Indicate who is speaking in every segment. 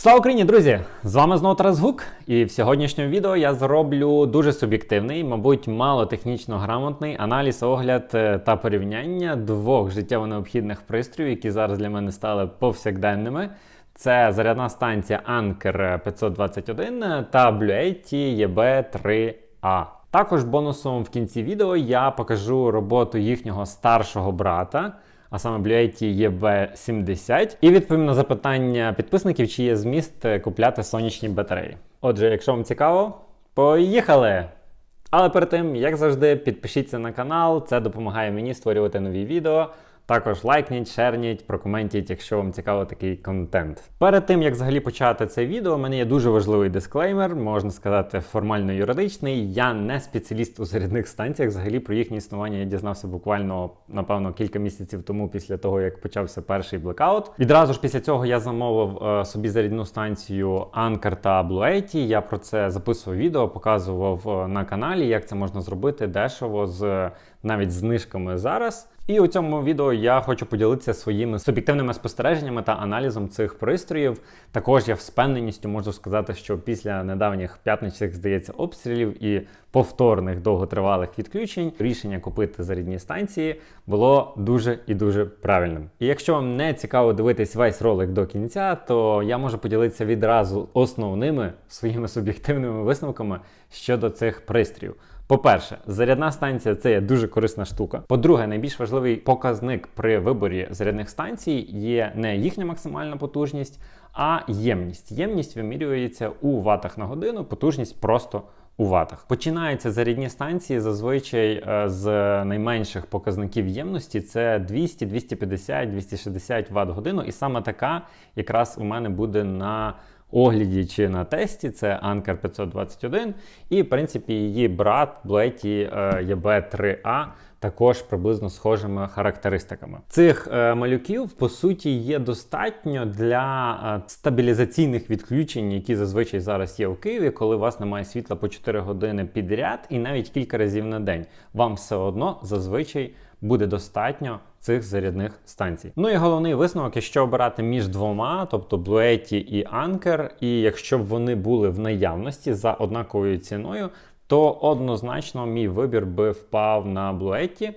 Speaker 1: Слава Україні, друзі! З вами знову Тарас Гук, і в сьогоднішньому відео я зроблю дуже суб'єктивний, мабуть, мало технічно грамотний аналіз, огляд е, та порівняння двох життєво необхідних пристроїв, які зараз для мене стали повсякденними. Це зарядна станція Anker 521 та Bluetti EB3A. Також бонусом в кінці відео я покажу роботу їхнього старшого брата а саме Bluetti EB70, і відповім на запитання підписників, чи є зміст е, купляти сонячні батареї. Отже, якщо вам цікаво, поїхали! Але перед тим, як завжди, підпишіться на канал, це допомагає мені створювати нові відео. Також лайкніть, шерніть, прокоментіть, якщо вам цікаво такий контент. Перед тим як взагалі почати це відео, у мене є дуже важливий дисклеймер, можна сказати, формально юридичний. Я не спеціаліст у зарядних станціях. Взагалі про їхнє існування я дізнався буквально, напевно, кілька місяців тому, після того як почався перший блекаут. Відразу ж після цього я замовив е, собі зарядну станцію Anker та Bluetti. Я про це записував відео, показував е, на каналі, як це можна зробити дешево з навіть знижками зараз. І у цьому відео я хочу поділитися своїми суб'єктивними спостереженнями та аналізом цих пристроїв. Також я з впевненістю можу сказати, що після недавніх п'ятничих, здається, обстрілів і повторних довготривалих відключень рішення купити зарядні станції було дуже і дуже правильним. І якщо вам не цікаво дивитись весь ролик до кінця, то я можу поділитися відразу основними своїми суб'єктивними висновками щодо цих пристроїв. По-перше, зарядна станція це є дуже корисна штука. По-друге, найбільш важливий показник при виборі зарядних станцій є не їхня максимальна потужність, а ємність. Ємність вимірюється у ватах на годину, потужність просто у ватах. Починаються зарядні станції зазвичай е, з найменших показників ємності це 200, 250, 260 Вт годину. І саме така якраз у мене буде на огляді чи на тесті, це Anker 521, і, в принципі, її брат Bluetti EB3A. Також приблизно схожими характеристиками цих е, малюків по суті є достатньо для е, стабілізаційних відключень, які зазвичай зараз є у Києві, коли у вас немає світла по 4 години підряд, і навіть кілька разів на день. Вам все одно зазвичай буде достатньо цих зарядних станцій. Ну і головний висновок, якщо обирати між двома, тобто Bluetti і Anker, і якщо б вони були в наявності за однаковою ціною, то однозначно мій вибір би впав на Bluetti.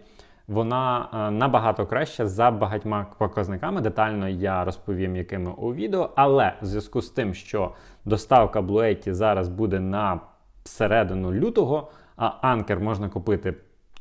Speaker 1: Вона е, набагато краща за багатьма показниками. Детально я розповім, якими у відео. Але в зв'язку з тим, що доставка Bluetti зараз буде на середину лютого, а Anker можна купити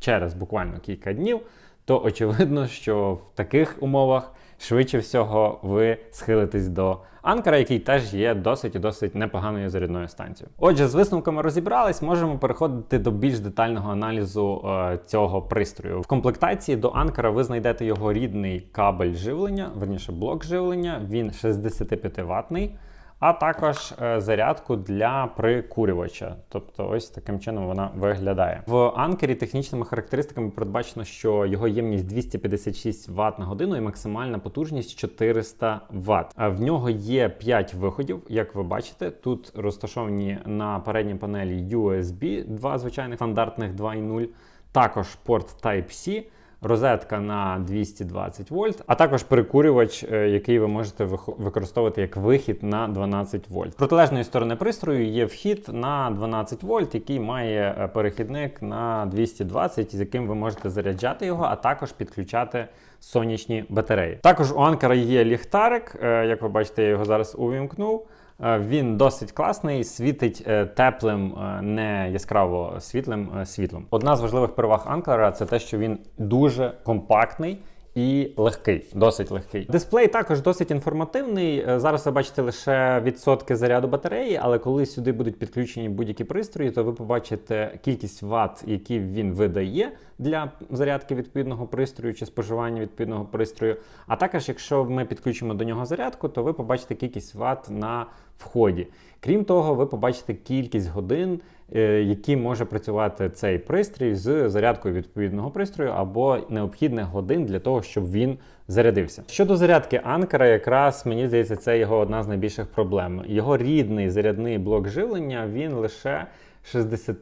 Speaker 1: через буквально кілька днів, то очевидно, що в таких умовах швидше всього ви схилитесь до Анкера, який теж є досить і досить непоганою зарядною станцією. Отже, з висновками розібрались, можемо переходити до більш детального аналізу е, цього пристрою. В комплектації до Анкера ви знайдете його рідний кабель живлення, верніше блок живлення, він 65 ватний а також е, зарядку для прикурювача. Тобто, ось таким чином вона виглядає. В анкері технічними характеристиками передбачено, що його ємність 256 Вт на годину і максимальна потужність 400 Вт. В нього є 5 виходів, як ви бачите. Тут розташовані на передній панелі USB, два звичайних стандартних 2.0, також порт Type-C розетка на 220 вольт, а також перекурювач, е, який ви можете використовувати як вихід на 12 вольт. Протилежної сторони пристрою є вхід на 12 вольт, який має е, перехідник на 220, з яким ви можете заряджати його, а також підключати сонячні батареї. Також у анкера є ліхтарик, е, як ви бачите, я його зараз увімкнув. Е, він досить класний, світить е, теплим, е, не яскраво світлим світлом. Одна з важливих переваг Анклера це те, що він дуже компактний і легкий, досить легкий. Дисплей також досить інформативний. Е, зараз ви бачите лише відсотки заряду батареї, але коли сюди будуть підключені будь-які пристрої, то ви побачите кількість ватт, які він видає для зарядки відповідного пристрою чи споживання відповідного пристрою. А також, якщо ми підключимо до нього зарядку, то ви побачите кількість ватт на вході. Крім того, ви побачите кількість годин. Е, які може працювати цей пристрій з зарядкою відповідного пристрою або необхідних годин для того, щоб він зарядився. Щодо зарядки анкера, якраз мені здається, це його одна з найбільших проблем. Його рідний зарядний блок живлення він лише 60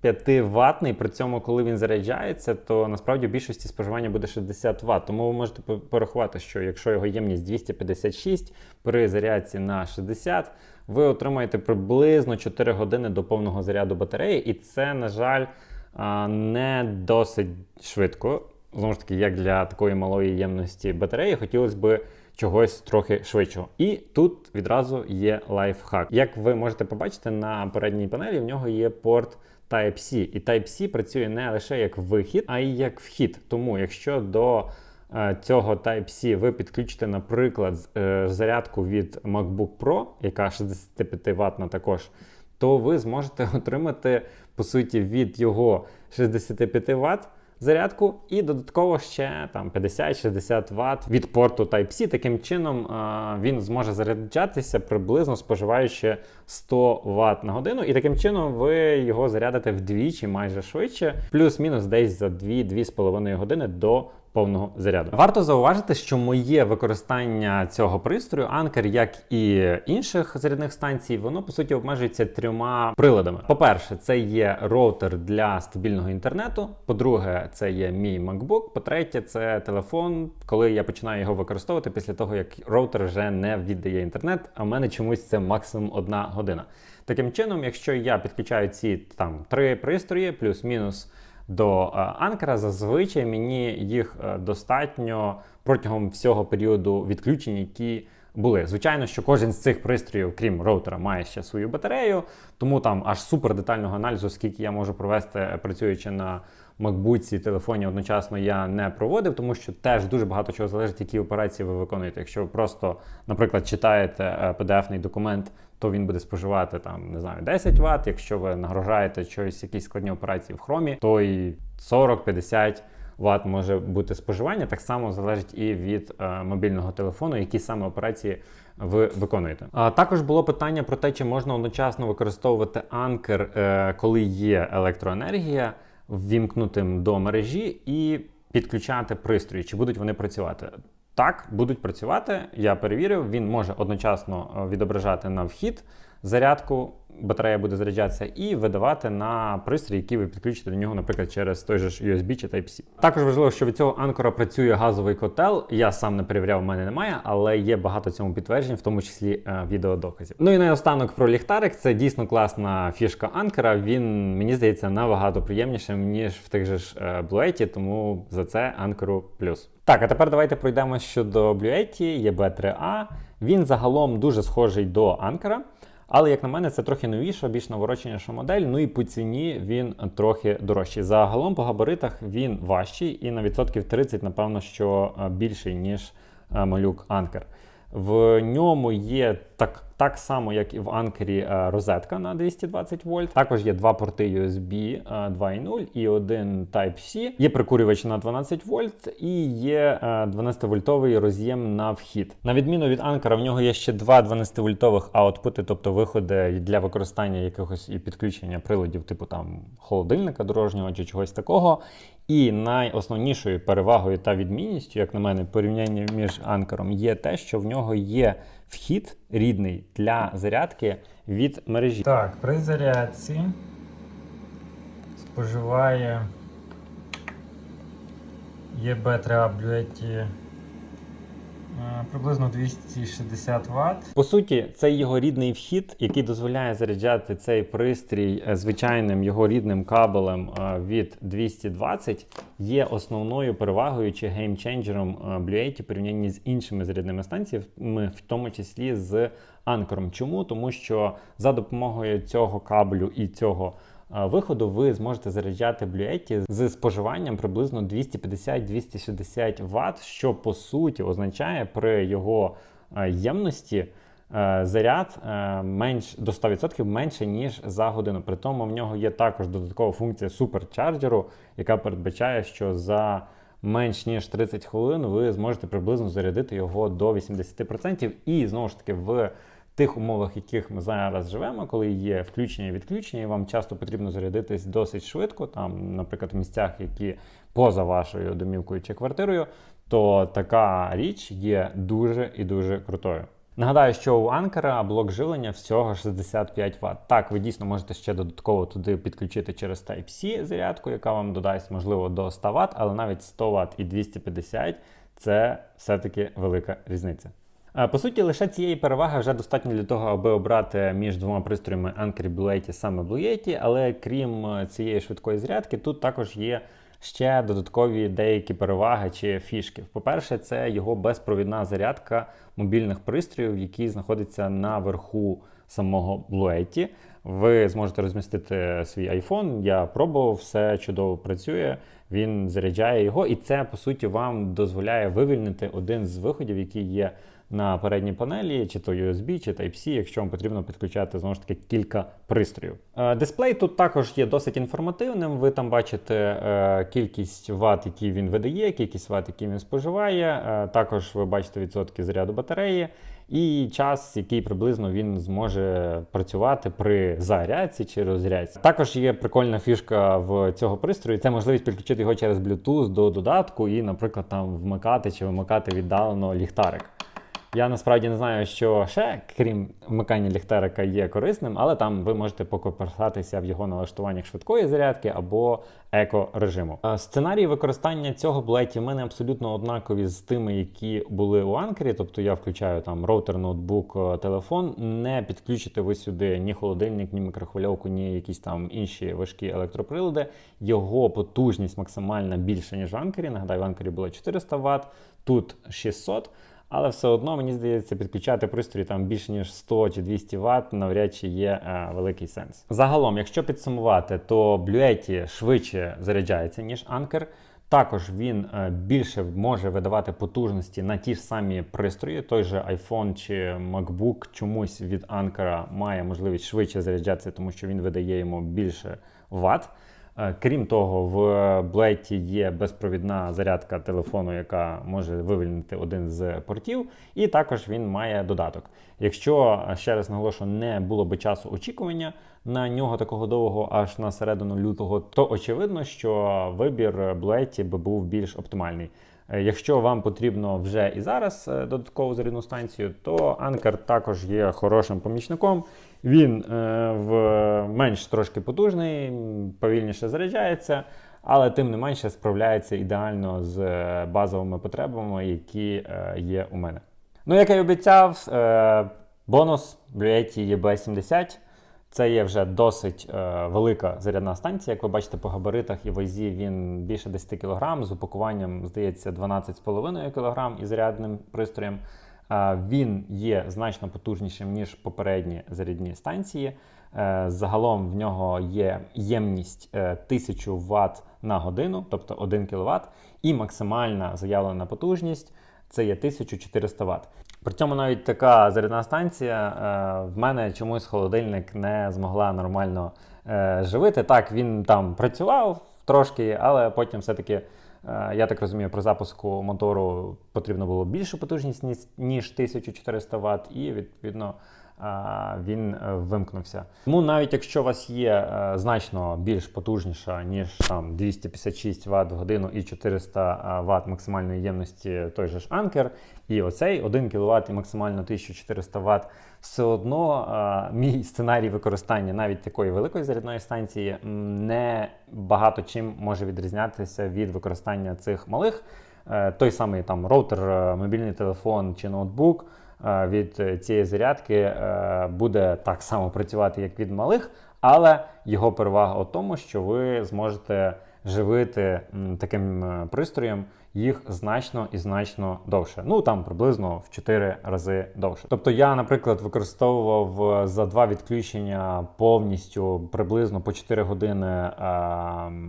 Speaker 1: 5 ватний, при цьому, коли він заряджається, то насправді в більшості споживання буде 60 Вт. Тому ви можете по- порахувати, що якщо його ємність 256 при зарядці на 60, ви отримаєте приблизно 4 години до повного заряду батареї, і це, на жаль, не досить швидко. Знову ж таки, як для такої малої ємності батареї, хотілося б чогось трохи швидшого. І тут відразу є лайфхак. Як ви можете побачити на передній панелі, в нього є порт Type-C. І Type-C працює не лише як вихід, а й як вхід. Тому, якщо до цього Type-C ви підключите, наприклад, е, зарядку від MacBook Pro, яка 65 ватна також, то ви зможете отримати по суті від його 65 Вт зарядку і додатково ще там 50-60 Вт від порту Type-C. Таким чином він зможе заряджатися приблизно споживаючи 100 Вт на годину, і таким чином ви його зарядите вдвічі майже швидше, плюс-мінус десь за 2-2,5 години до повного заряду. Варто зауважити, що моє використання цього пристрою, Anker, як і інших зарядних станцій, воно по суті обмежується трьома приладами. По-перше, це є роутер для стабільного інтернету. По-друге, це є мій MacBook. По-третє, це телефон, коли я починаю його використовувати після того, як роутер вже не віддає інтернет. А в мене чомусь це максимум одна година. Таким чином, якщо я підключаю ці там три пристрої, плюс-мінус до е, анкера, зазвичай мені їх е, достатньо протягом всього періоду відключень, які були. Звичайно, що кожен з цих пристроїв, крім роутера, має ще свою батарею, тому там аж супер детального аналізу, скільки я можу провести, е, працюючи на MacBook, телефоні одночасно я не проводив, тому що теж дуже багато чого залежить, які операції ви виконуєте. Якщо ви просто, наприклад, читаєте е, PDF-ний документ, то він буде споживати там, не знаю, 10 Вт. Якщо ви нагружаєте щось, якісь складні операції в хромі, то і 40-50 Вт може бути споживання. Так само залежить і від е, мобільного телефону, які саме операції ви виконуєте. А також було питання про те, чи можна одночасно використовувати анкер, е, коли є електроенергія, ввімкнутим до мережі і підключати пристрої, чи будуть вони працювати. Так, будуть працювати. Я перевірив, він може одночасно е, відображати на вхід зарядку, батарея буде заряджатися, і видавати на пристрій, який ви підключите до нього, наприклад, через той же USB чи Type-C. Також важливо, що від цього анкора працює газовий котел. Я сам не перевіряв, в мене немає, але є багато цьому підтверджень, в тому числі е, відеодоказів. Ну і наостанок про ліхтарик. Це дійсно класна фішка анкера. Він мені здається набагато приємнішим ніж в тих же ж е, Bluetooth, тому за це анкеру плюс. Так, а тепер давайте пройдемо щодо Bluetooth EB3A. Він загалом дуже схожий до анкера. Але, як на мене, це трохи новіша, більш навороченіша модель. Ну і по ціні він трохи дорожчий. Загалом по габаритах він важчий і на відсотків 30, напевно, що е, більший, ніж е, малюк Анкер. В ньому є так, так само, як і в анкері, е, розетка на 220 вольт. Також є два порти USB е, 2.0 і один Type-C. Є прикурювач на 12 вольт і є е, 12-вольтовий роз'єм на вхід. На відміну від анкера, в нього є ще два 12-вольтових аутпути, тобто виходи для використання якихось і підключення приладів, типу там холодильника дорожнього чи чогось такого. І найосновнішою перевагою та відмінністю, як на мене, порівняння між анкером, є те, що в нього є вхід рідний для зарядки від мережі.
Speaker 2: Так, при зарядці споживає EB3A Bluetooth е, приблизно 260 Вт.
Speaker 1: По суті, це його рідний вхід, який дозволяє заряджати цей пристрій е, звичайним його рідним кабелем е, від 220, є основною перевагою чи геймченджером е, Blue в порівнянні з іншими зарядними станціями, в тому числі з анкером. Чому? Тому що за допомогою цього кабелю і цього е, виходу ви зможете заряджати Blue з споживанням приблизно 250-260 Вт, що по суті означає при його е, ємності е, заряд е, менш до 100% менше ніж за годину. При тому в нього є також додаткова функція суперчарджеру, яка передбачає, що за менш ніж 30 хвилин ви зможете приблизно зарядити його до 80%. І знову ж таки в тих умовах, яких ми зараз живемо, коли є включення і відключення, і вам часто потрібно зарядитись досить швидко, там, наприклад, в місцях, які поза вашою домівкою чи квартирою, то така річ є дуже і дуже крутою. Нагадаю, що у Анкера блок живлення всього 65 Вт. Так, ви дійсно можете ще додатково туди підключити через Type-C зарядку, яка вам додасть можливо до 100 Вт, але навіть 100 Вт і 250 це все-таки велика різниця. По суті, лише цієї переваги вже достатньо для того, аби обрати між двома пристроями Anker Blue Yeti саме Blue Yeti, але крім е, цієї швидкої зарядки, тут також є ще додаткові деякі переваги чи фішки. По-перше, це його безпровідна зарядка мобільних пристроїв, які знаходяться наверху самого Blue Yeti. Ви зможете розмістити свій iPhone. Я пробував, все чудово працює. Він заряджає його, і це по суті вам дозволяє вивільнити один з виходів, який є на передній панелі, чи то USB, чи Type-C, якщо вам потрібно підключати знову ж таки кілька пристроїв. Е, Дисплей тут також є досить інформативним. Ви там бачите е, кількість ват, які він видає, кількість ват, які він споживає. Е, також ви бачите відсотки заряду батареї. І час, який приблизно він зможе працювати при зарядці чи розрядці. Також є прикольна фішка в цього пристрою. Це можливість підключити його через Bluetooth до додатку і, наприклад, там вмикати чи вимикати віддалено ліхтарик. Я насправді не знаю, що ще, крім вмикання ліхтарика, є корисним, але там ви можете покоперсатися в його налаштуваннях швидкої зарядки або еко-режиму. Е, Сценарії використання цього блеті в мене абсолютно однакові з тими, які були у анкері. Тобто я включаю там роутер, ноутбук, е, телефон. Не підключите ви сюди ні холодильник, ні мікрохвильовку, ні якісь там інші важкі електроприлади. Його потужність максимальна більша, ніж в анкері. Нагадаю, в анкері було 400 Вт, тут 600 але все одно мені здається, підключати пристрій там більше ніж 100 чи 200 Вт навряд чи є е, великий сенс. Загалом, якщо підсумувати, то Blue швидше заряджається ніж Anker. Також він е, більше може видавати потужності на ті ж самі пристрої. Той же iPhone чи MacBook чомусь від Anker має можливість швидше заряджатися, тому що він видає йому більше Вт. Е, Крім того, в блеті є безпровідна зарядка телефону, яка може вивільнити один з портів, і також він має додаток. Якщо е, ще раз наголошую, не було би часу очікування на нього такого довгого аж на середину лютого, то очевидно, що вибір Blade би був більш оптимальний. Е, Якщо вам потрібно вже і зараз е, додаткову зарядну станцію, то Anker також є хорошим помічником. Він е, в менш трошки потужний, повільніше заряджається, але тим не менше справляється ідеально з базовими потребами, які є у мене. Ну, як я й обіцяв, бонус Bluetti EB70. Це є вже досить е, велика зарядна станція. Як ви бачите по габаритах і вазі він більше 10 кг, з упакуванням, здається, 12,5 кг і зарядним пристроєм. Е, він є значно потужнішим, ніж попередні зарядні станції. Е, загалом в нього є ємність е, 1000 Вт на годину, тобто 1 кВт, і максимальна заявлена потужність це є 1400 Вт. При цьому навіть така зарядна станція е, в мене чомусь холодильник не змогла нормально е, живити. Так, він там працював трошки, але потім все-таки, е, я так розумію, при запуску мотору потрібно було більшу потужність, ніж- ніж 1400 Вт, і відповідно. Е, Він е, вимкнувся. Тому навіть якщо у вас є е, значно більш потужніша, ніж там 256 Вт в годину і 400 Вт максимальної ємності той же ж Анкер, і оцей 1 кВт і максимально 1400 Вт, все одно мій сценарій використання навіть такої великої зарядної станції не багато чим може відрізнятися від використання цих малих. Той самий там роутер, мобільний телефон чи ноутбук від е, цієї зарядки е, буде так само працювати, як від малих, але його перевага у тому, що ви зможете живити таким е, пристроєм їх значно і значно довше. Ну там приблизно в 4 рази довше. Тобто я, наприклад, використовував за два відключення повністю приблизно по 4 години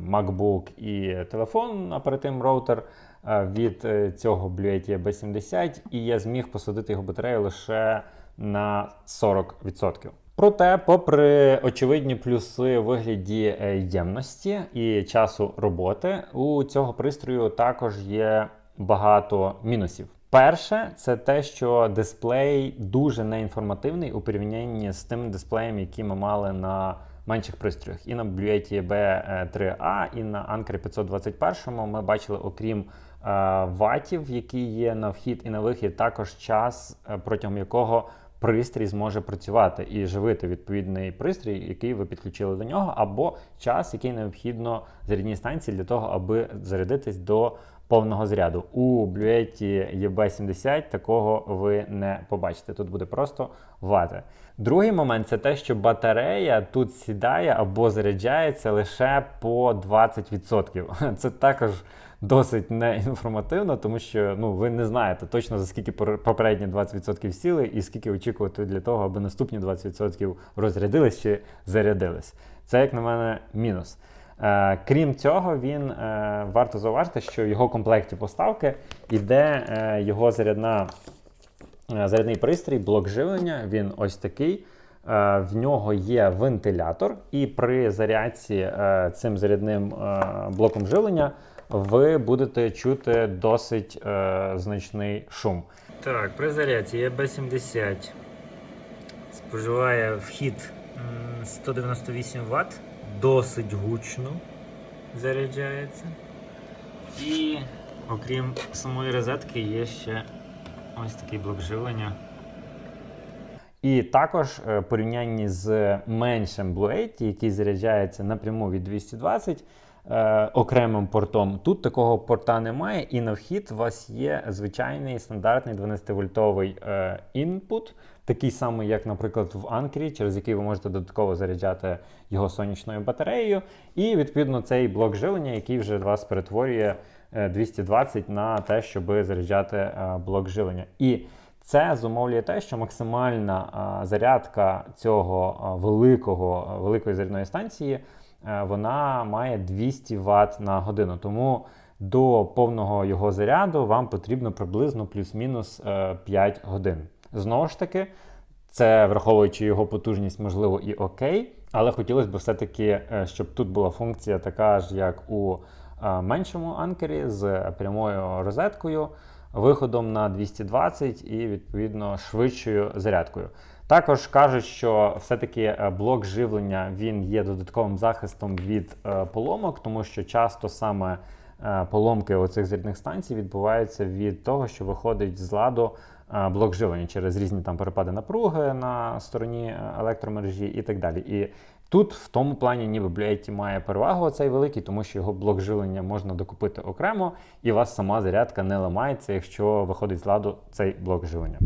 Speaker 1: MacBook і телефон, а перед тим роутер від е, цього Blue B70, і я зміг посадити його батарею лише на 40%. Проте, попри очевидні плюси у вигляді е, ємності і часу роботи, у цього пристрою також є багато мінусів. Перше, це те, що дисплей дуже неінформативний у порівнянні з тим дисплеєм, який ми мали на менших пристроях. І на Bluetooth B3A, і на Anker 521 ми бачили, окрім е, ватів, які є на вхід і на вихід, також час, е, протягом якого пристрій зможе працювати і живити. Відповідний пристрій, який ви підключили до нього, або час, який необхідно зарядній станції для того, аби зарядитись до повного заряду. У Bluetooth EB70 такого ви не побачите. Тут буде просто вати. Другий момент це те, що батарея тут сідає або заряджається лише по 20%. Це також досить неінформативно, тому що ну, ви не знаєте точно за скільки попередні 20% сіли і скільки очікувати для того, аби наступні 20% розрядились чи зарядились. Це, як на мене, мінус. Е, крім цього, він е, варто зауважити, що в його комплекті поставки йде е, його зарядна, е, зарядний пристрій, блок живлення. Він ось такий. Е, в нього є вентилятор, і при зарядці е, цим зарядним е, блоком живлення ви будете чути досить е, значний шум.
Speaker 2: Так, при зарядці EB70 споживає вхід 198 Вт, досить гучно заряджається. І окрім самої розетки є ще ось такий блок живлення.
Speaker 1: І також е, порівнянні з меншим Blue 8, який заряджається напряму від 220 е, окремим портом, тут такого порта немає, і на вхід у вас є звичайний стандартний 12-вольтовий е, інпут, такий самий, як, наприклад, в Анкері, через який ви можете додатково заряджати його сонячною батареєю. І відповідно цей блок живлення, який вже вас перетворює е, 220 на те, щоб заряджати е, блок живлення. І це зумовлює те, що максимальна зарядка цього великого, великої зарядної станції вона має 200 Вт на годину. Тому до повного його заряду вам потрібно приблизно плюс-мінус е, 5 годин. Знову ж таки, це враховуючи його потужність, можливо, і окей, але хотілося б все-таки, е, щоб тут була функція така ж, як у е, меншому анкері з прямою розеткою, виходом на 220 і відповідно швидшою зарядкою. Також кажуть, що все-таки е, блок живлення він є додатковим захистом від е, поломок, тому що часто саме е, поломки оцих зарядних станцій відбуваються від того, що виходить з ладу блок живлення через різні там перепади напруги на стороні електромережі і так далі. І тут в тому плані ніби Bluetooth має перевагу цей великий, тому що його блок живлення можна докупити окремо, і у вас сама зарядка не ламається, якщо виходить з ладу цей блок живлення.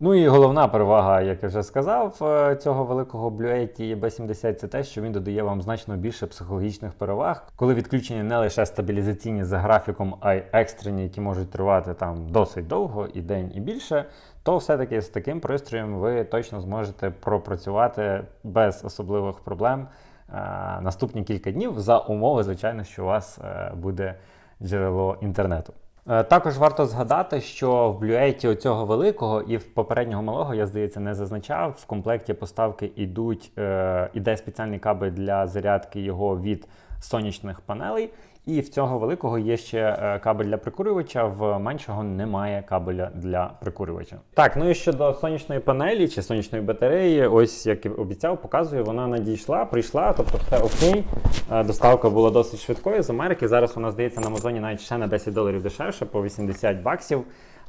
Speaker 1: Ну і головна перевага, як я вже сказав, е, цього великого Bluetooth B70 це те, що він додає вам значно більше психологічних переваг, коли відключення не лише стабілізаційні за графіком, а й екстрені, які можуть тривати там досить довго, і день, і більше, то все-таки з таким пристроєм ви точно зможете пропрацювати без особливих проблем е, наступні кілька днів за умови, звичайно, що у вас е, буде джерело інтернету. Е, Також варто згадати, що в блюеті оцього великого і в попереднього малого, я здається, не зазначав. В комплекті поставки йдуть, е, іде спеціальний кабель для зарядки його від сонячних панелей. І в цього великого є ще е, кабель для прикурювача, в меншого немає кабеля для прикурювача. Так, ну і щодо сонячної панелі чи сонячної батареї, ось як і обіцяв, показую, вона надійшла, прийшла, тобто все окей. Е, Доставка була досить швидкою з Америки. Зараз вона здається на Амазоні навіть ще на 10 доларів дешевше, по 80 баксів.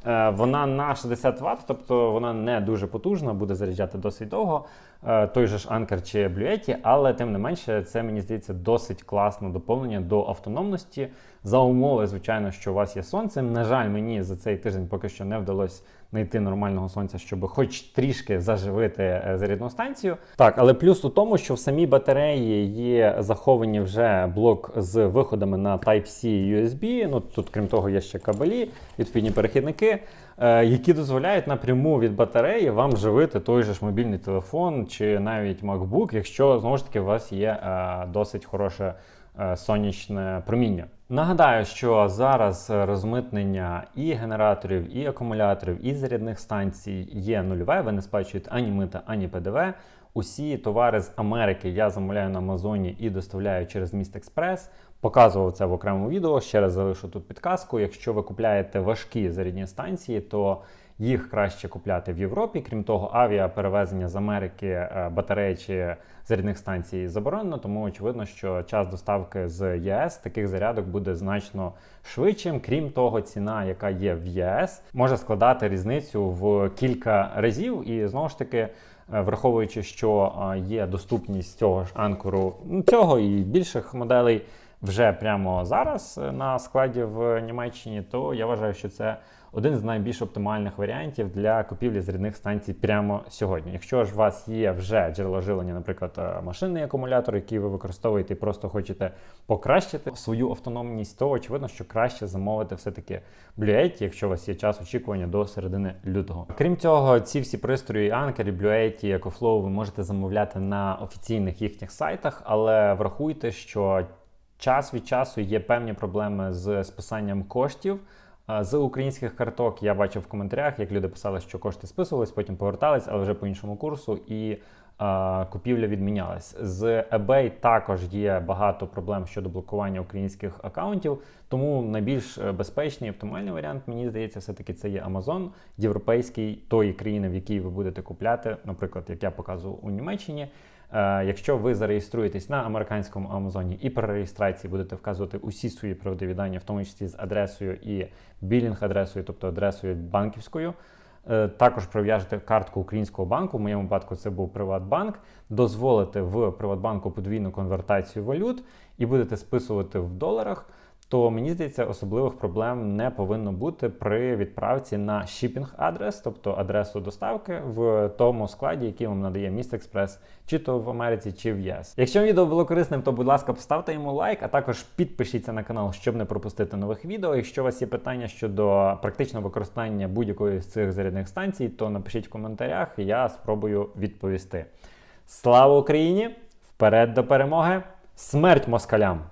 Speaker 1: Е, Вона на 60 Вт, тобто вона не дуже потужна, буде заряджати досить довго. Е, Той же ж Anker чи Bluetooth, але тим не менше, це мені здається досить класне доповнення до автономності. За умови, звичайно, що у вас є сонце. На жаль, мені за цей тиждень поки що не вдалося знайти нормального сонця, щоб хоч трішки заживити е, зарядну станцію. Так, але плюс у тому, що в самій батареї є заховані вже блок з виходами на Type-C USB. Ну тут, крім того, є ще кабелі, відповідні перехідники, е, які дозволяють напряму від батареї вам живити той же ж мобільний телефон чи навіть MacBook, якщо знову ж таки у вас є е, досить хороше е, сонячне проміння. Нагадаю, що зараз розмитнення і генераторів, і акумуляторів, і зарядних станцій є нульове. Ви не сплачуєте ані мита, ані ПДВ. Усі товари з Америки я замовляю на Амазоні і доставляю через Міст Експрес. Показував це в окремому відео. Ще раз залишу тут підказку. Якщо ви купляєте важкі зарядні станції, то їх краще купляти в Європі. Крім того, авіаперевезення з Америки е, батареї чи зарядних станцій заборонено, тому очевидно, що час доставки з ЄС таких зарядок буде значно швидшим. Крім того, ціна, яка є в ЄС, може складати різницю в кілька разів. І знову ж таки, е, враховуючи, що е, є доступність цього ж анкору, цього і більших моделей вже прямо зараз на складі в Німеччині, то я вважаю, що це один з найбільш оптимальних варіантів для купівлі зарядних станцій прямо сьогодні. Якщо ж у вас є вже джерело живлення, наприклад, е, машинний акумулятор, який ви використовуєте і просто хочете покращити свою автономність, то очевидно, що краще замовити все-таки 8, якщо у вас є час очікування до середини лютого. Крім цього, ці всі пристрої Anker, Blue 8, EcoFlow ви можете замовляти на офіційних їхніх сайтах, але врахуйте, що час від часу є певні проблеми з списанням коштів. З українських карток я бачив в коментарях, як люди писали, що кошти списувались, потім повертались, але вже по іншому курсу, і а, купівля відмінялась. З eBay також є багато проблем щодо блокування українських акаунтів. Тому найбільш е, безпечний і оптимальний варіант, мені здається, все-таки це є Amazon, європейський тої країни, в якій ви будете купляти, наприклад, як я показував у Німеччині. Е, Якщо ви зареєструєтесь на американському Амазоні і при реєстрації будете вказувати усі свої правдиві дані, в тому числі з адресою і білінг-адресою, тобто адресою банківською, е, також прив'яжете картку українського банку. В моєму випадку це був Приватбанк. Дозволите в Приватбанку подвійну конвертацію валют і будете списувати в доларах. То мені здається, особливих проблем не повинно бути при відправці на шіпінг адрес, тобто адресу доставки в тому складі, який вам надає Міст Експрес, чи то в Америці, чи в ЄС. Якщо відео було корисним, то будь ласка, поставте йому лайк, а також підпишіться на канал, щоб не пропустити нових відео. Якщо у вас є питання щодо практичного використання будь-якої з цих зарядних станцій, то напишіть в коментарях, я спробую відповісти. Слава Україні! Вперед до перемоги! Смерть москалям!